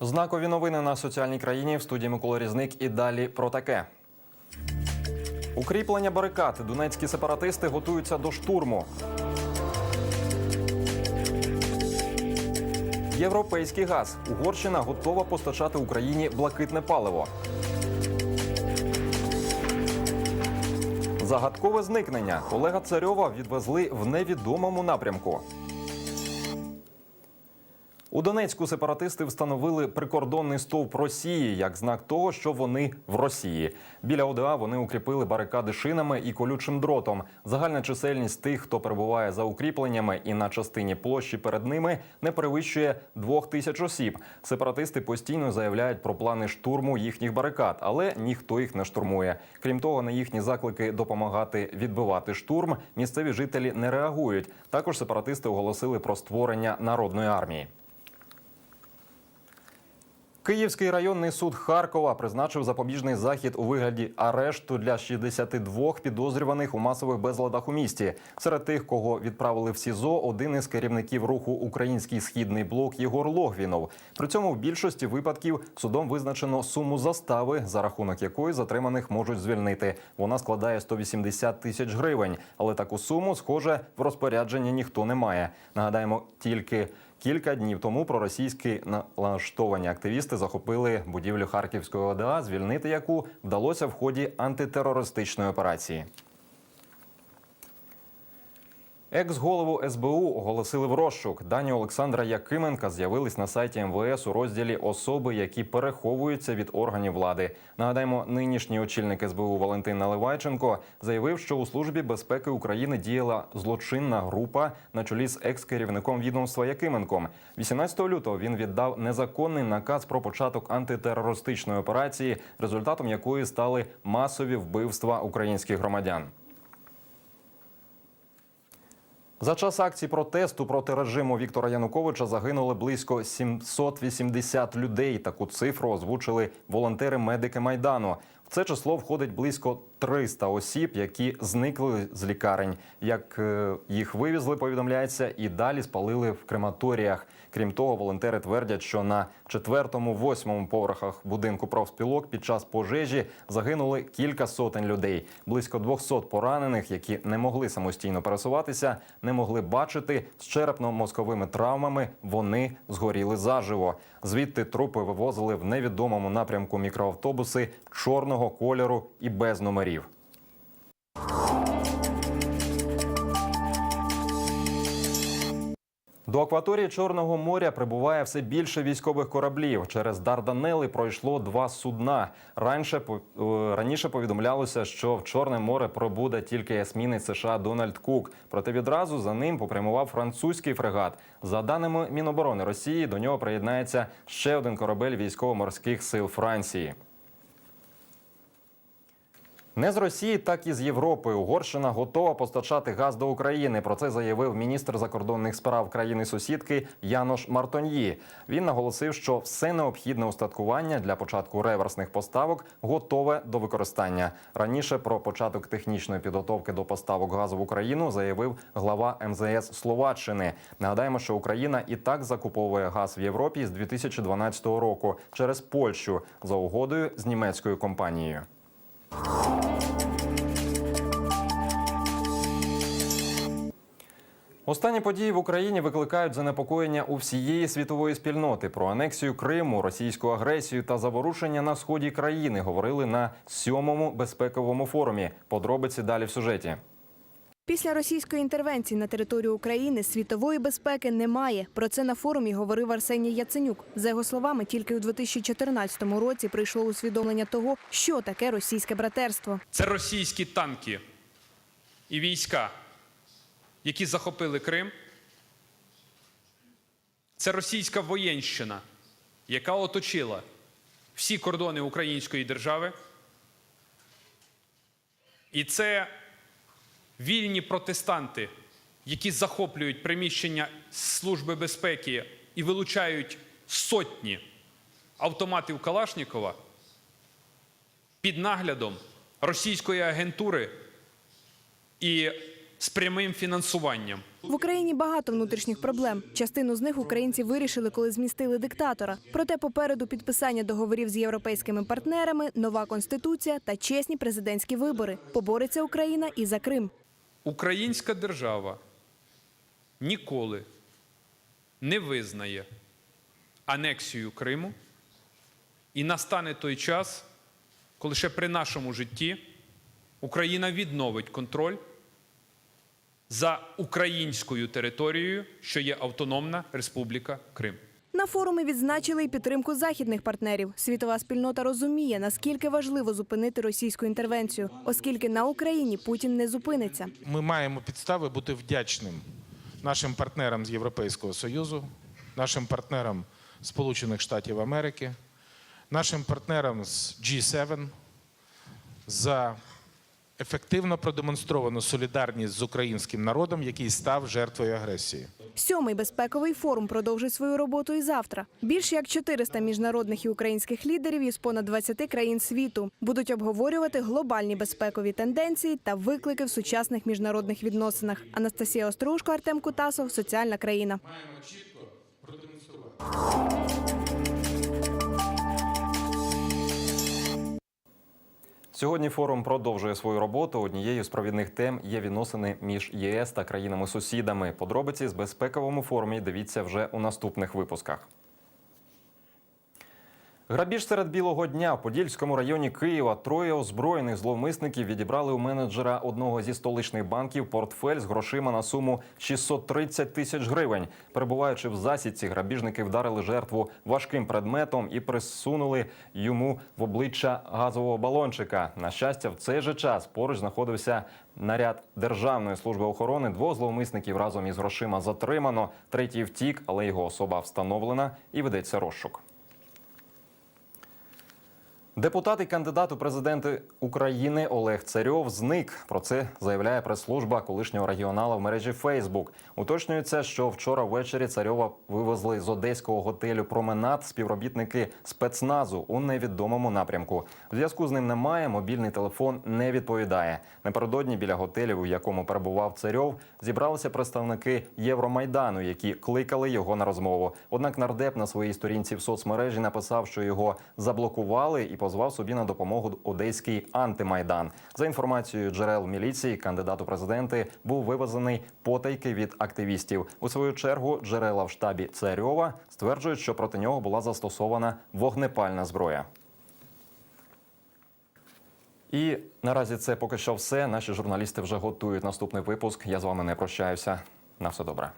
Знакові новини на соціальній країні в студії Микола Різник і далі про таке. Укріплення барикад. Донецькі сепаратисти готуються до штурму. Європейський газ. Угорщина готова постачати Україні блакитне паливо. Загадкове зникнення. Олега Царьова відвезли в невідомому напрямку. У Донецьку сепаратисти встановили прикордонний стовп Росії як знак того, що вони в Росії. Біля ОДА вони укріпили барикади шинами і колючим дротом. Загальна чисельність тих, хто перебуває за укріпленнями і на частині площі перед ними, не перевищує двох тисяч осіб. Сепаратисти постійно заявляють про плани штурму їхніх барикад, але ніхто їх не штурмує. Крім того, на їхні заклики допомагати відбивати штурм місцеві жителі не реагують. Також сепаратисти оголосили про створення народної армії. Київський районний суд Харкова призначив запобіжний захід у вигляді арешту для 62 підозрюваних у масових безладах у місті. Серед тих, кого відправили в СІЗО, один із керівників руху Український східний блок Єгор Логвінов. При цьому в більшості випадків судом визначено суму застави, за рахунок якої затриманих можуть звільнити. Вона складає 180 тисяч гривень. Але таку суму, схоже, в розпорядженні ніхто не має. Нагадаємо, тільки Кілька днів тому проросійські налаштовані активісти захопили будівлю Харківської ОДА, звільнити яку вдалося в ході антитерористичної операції. Екс-голову СБУ оголосили в розшук. Дані Олександра Якименка з'явились на сайті МВС у розділі особи, які переховуються від органів влади. Нагадаємо, нинішній очільник СБУ Валентин Наливайченко заявив, що у службі безпеки України діяла злочинна група на чолі з екс-керівником відомства Якименком. 18 лютого він віддав незаконний наказ про початок антитерористичної операції, результатом якої стали масові вбивства українських громадян. За час акцій протесту проти режиму Віктора Януковича загинули близько 780 людей. Таку цифру озвучили волонтери-медики майдану. В це число входить близько 300 осіб, які зникли з лікарень. Як е, їх вивезли, повідомляється, і далі спалили в крематоріях. Крім того, волонтери твердять, що на четвертому, восьмому поверхах будинку профспілок під час пожежі загинули кілька сотень людей. Близько 200 поранених, які не могли самостійно пересуватися, не могли бачити з черепно-мозковими травмами. Вони згоріли заживо. Звідти трупи вивозили в невідомому напрямку мікроавтобуси чорного кольору і без номерів. До акваторії Чорного моря прибуває все більше військових кораблів. Через Дарданели пройшло два судна. Раніше е, раніше повідомлялося, що в Чорне море пробуде тільки есмінець США Дональд Кук. Проте відразу за ним попрямував французький фрегат. За даними Міноборони Росії, до нього приєднається ще один корабель військово-морських сил Франції. Не з Росії, так і з Європи. Угорщина готова постачати газ до України. Про це заявив міністр закордонних справ країни-сусідки Янош Мартоньї. Він наголосив, що все необхідне устаткування для початку реверсних поставок готове до використання. Раніше про початок технічної підготовки до поставок газу в Україну заявив глава МЗС Словаччини. Нагадаємо, що Україна і так закуповує газ в Європі з 2012 року через Польщу за угодою з німецькою компанією. Останні події в Україні викликають занепокоєння у всієї світової спільноти. Про анексію Криму, російську агресію та заворушення на сході країни говорили на сьомому безпековому форумі. Подробиці далі в сюжеті. Після російської інтервенції на територію України світової безпеки немає. Про це на форумі говорив Арсеній Яценюк. За його словами, тільки у 2014 році прийшло усвідомлення того, що таке російське братерство. Це російські танки і війська, які захопили Крим. Це російська воєнщина, яка оточила всі кордони української держави. І це вільні протестанти, які захоплюють приміщення Служби безпеки і вилучають сотні автоматів Калашнікова під наглядом російської агентури і з прямим фінансуванням. В Україні багато внутрішніх проблем. Частину з них українці вирішили, коли змістили диктатора. Проте попереду підписання договорів з європейськими партнерами, нова конституція та чесні президентські вибори. Побореться Україна і за Крим. Українська держава ніколи не визнає анексію Криму, і настане той час, коли ще при нашому житті Україна відновить контроль за українською територією, що є Автономна Республіка Крим. На форумі відзначили і підтримку західних партнерів. Світова спільнота розуміє, наскільки важливо зупинити російську інтервенцію, оскільки на Україні Путін не зупиниться. Ми маємо підстави бути вдячним нашим партнерам з Європейського Союзу, нашим партнерам Сполучених Штатів Америки, нашим партнерам з G7 за ефективно продемонстровану солідарність з українським народом, який став жертвою агресії. Сьомий безпековий форум продовжить свою роботу і завтра. Більше як 400 міжнародних і українських лідерів із понад 20 країн світу будуть обговорювати глобальні безпекові тенденції та виклики в сучасних міжнародних відносинах. Анастасія Острушко, Артем Кутасов, соціальна країна. Сьогодні форум продовжує свою роботу. Однією з провідних тем є відносини між єС та країнами-сусідами. Подробиці з безпековому форумі дивіться вже у наступних випусках. Грабіж серед білого дня в Подільському районі Києва троє озброєних зловмисників відібрали у менеджера одного зі столичних банків портфель з грошима на суму 630 тисяч гривень. Перебуваючи в засідці, грабіжники вдарили жертву важким предметом і присунули йому в обличчя газового балончика. На щастя, в цей же час поруч знаходився наряд Державної служби охорони. Двох зловмисників разом із грошима затримано. Третій втік, але його особа встановлена і ведеться розшук. Депутат і кандидат у президенти України Олег Царьов зник. Про це заявляє прес-служба колишнього регіонала в мережі Фейсбук. Уточнюється, що вчора ввечері Царьова вивезли з одеського готелю Променад співробітники спецназу у невідомому напрямку. Зв'язку з ним немає. Мобільний телефон не відповідає. Напередодні біля готелю, в якому перебував Царьов, зібралися представники Євромайдану, які кликали його на розмову. Однак нардеп на своїй сторінці в соцмережі написав, що його заблокували і позвав собі на допомогу одеський антимайдан. За інформацією джерел міліції, кандидат у президенти був вивезений потайки від активістів. У свою чергу джерела в штабі Царьова стверджують, що проти нього була застосована вогнепальна зброя. І наразі це поки що все. Наші журналісти вже готують наступний випуск. Я з вами не прощаюся. На все добре.